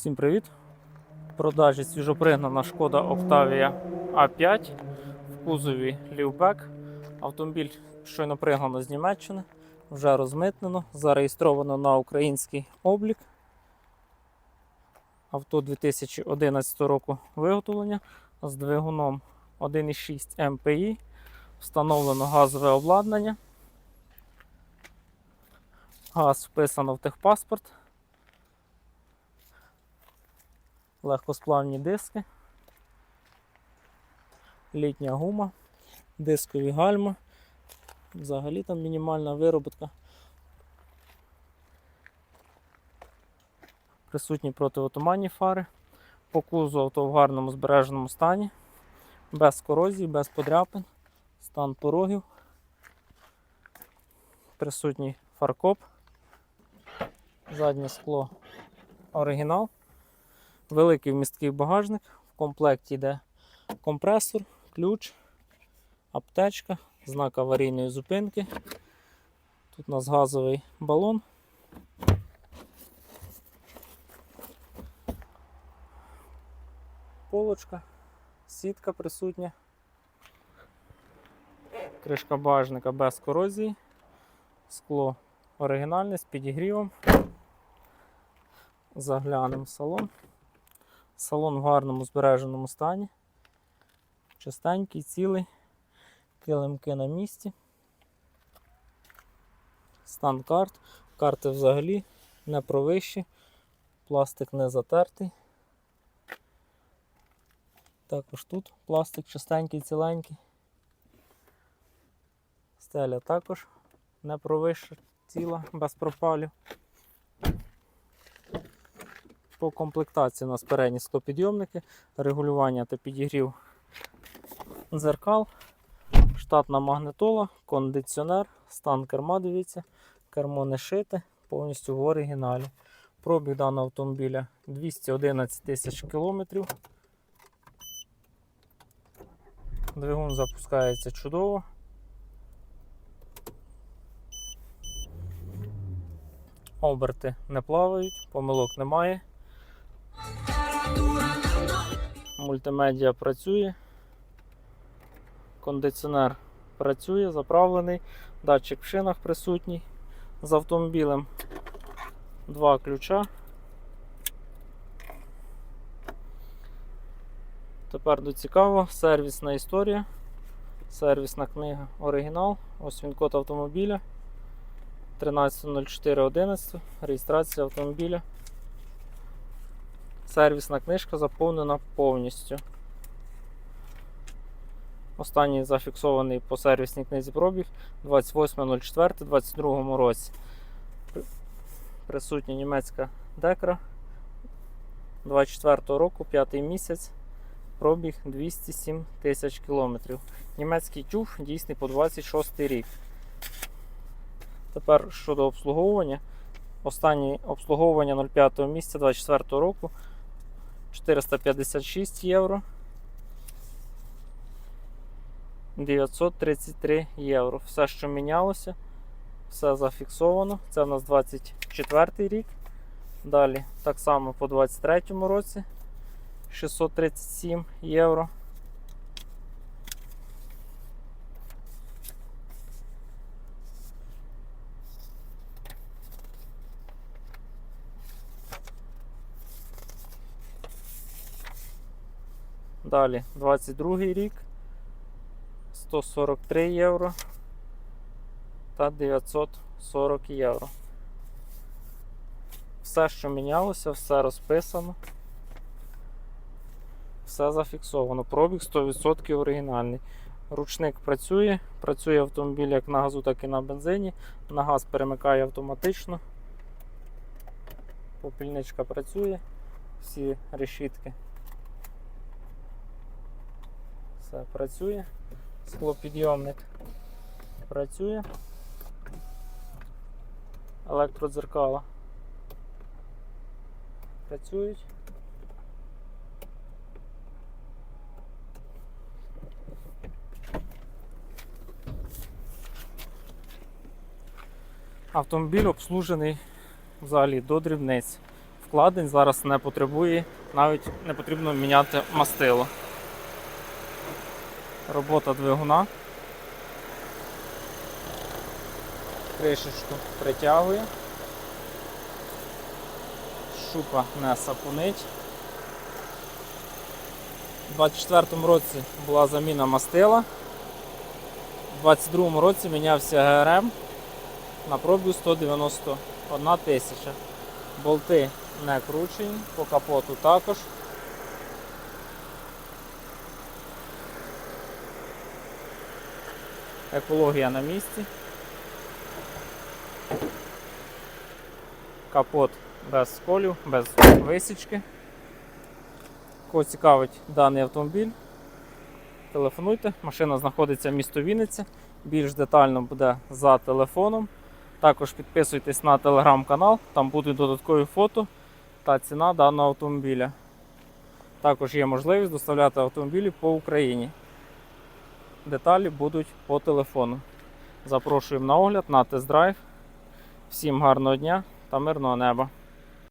Всім привіт! В продажі свіжопригнана шкода Octavia A5 в кузові Лівбек. Автомобіль щойно пригнано з Німеччини, вже розмитнено, зареєстровано на український облік. Авто 2011 року виготовлення з двигуном 1,6 МПІ. Встановлено газове обладнання. Газ вписано в техпаспорт. Легкосплавні диски, літня гума, дискові гальма. Взагалі там мінімальна вироботка. Присутні протиотуманні фари. По кузу авто в гарному збереженому стані, без корозії, без подряпин, стан порогів. Присутній фаркоп, заднє скло оригінал. Великий вмісткий багажник. В комплекті йде компресор, ключ, аптечка, знак аварійної зупинки. Тут у нас газовий балон. Полочка, сітка присутня. Кришка багажника без корозії. Скло оригінальне з підігрівом. Заглянемо в салон. Салон в гарному збереженому стані. Чистенький, цілий, килимки на місці. Стан карт. Карти взагалі не провищі, пластик не затертий. Також тут пластик чистенький, ціленький. Стеля також не провища, ціла, без пропалів. По комплектації у нас передні склопідйомники, регулювання та підігрів дзеркал, штатна магнитола, кондиціонер, стан керма, дивіться, кермо не шите, повністю в оригіналі. Пробіг даного автомобіля 211 тисяч кілометрів. Двигун запускається чудово. Оберти не плавають, помилок немає. Мультимедіа працює. Кондиціонер працює, заправлений, датчик в шинах присутній. З автомобілем два ключа. Тепер до цікаво, сервісна історія, сервісна книга оригінал. Ось він код автомобіля. 13.04.11, реєстрація автомобіля. Сервісна книжка заповнена повністю. Останній зафіксований по сервісній книзі пробіг 28.04.22 році. Присутня німецька декра 24 року, 5 місяць, пробіг 207 тисяч кілометрів. Німецький тюф дійсний по 26 рік. Тепер щодо обслуговування. Останнє обслуговування 05 місяця 24 року 456 євро. 933 євро. Все, що мінялося, все зафіксовано. Це в нас 24 рік. Далі так само по 23 році 637 євро. Далі 22 рік 143 євро та 940 євро. Все, що мінялося, все розписано. Все зафіксовано. Пробіг 100% оригінальний. Ручник працює, працює автомобіль як на газу, так і на бензині. На газ перемикає автоматично. Попільничка працює, всі решітки. Все працює. Склопідйомник працює. Електродзеркала працюють. Автомобіль обслужений взагалі до дрібниць. вкладень, зараз не потребує, навіть не потрібно міняти мастило. Робота двигуна. Кришечку притягує. Шупа не сапунить. У 24-му році була заміна мастила. У 22-му році мінявся ГРМ на пробігу 191 тисяча. Болти не кручені, по капоту також. Екологія на місці. Капот без сколів, без висічки. Кого цікавить даний автомобіль, телефонуйте. Машина знаходиться в місто Вінниця. Більш детально буде за телефоном. Також підписуйтесь на телеграм-канал, там будуть додаткові фото та ціна даного автомобіля. Також є можливість доставляти автомобілі по Україні. Деталі будуть по телефону. Запрошуємо на огляд, на тест-драйв. Всім гарного дня та мирного неба!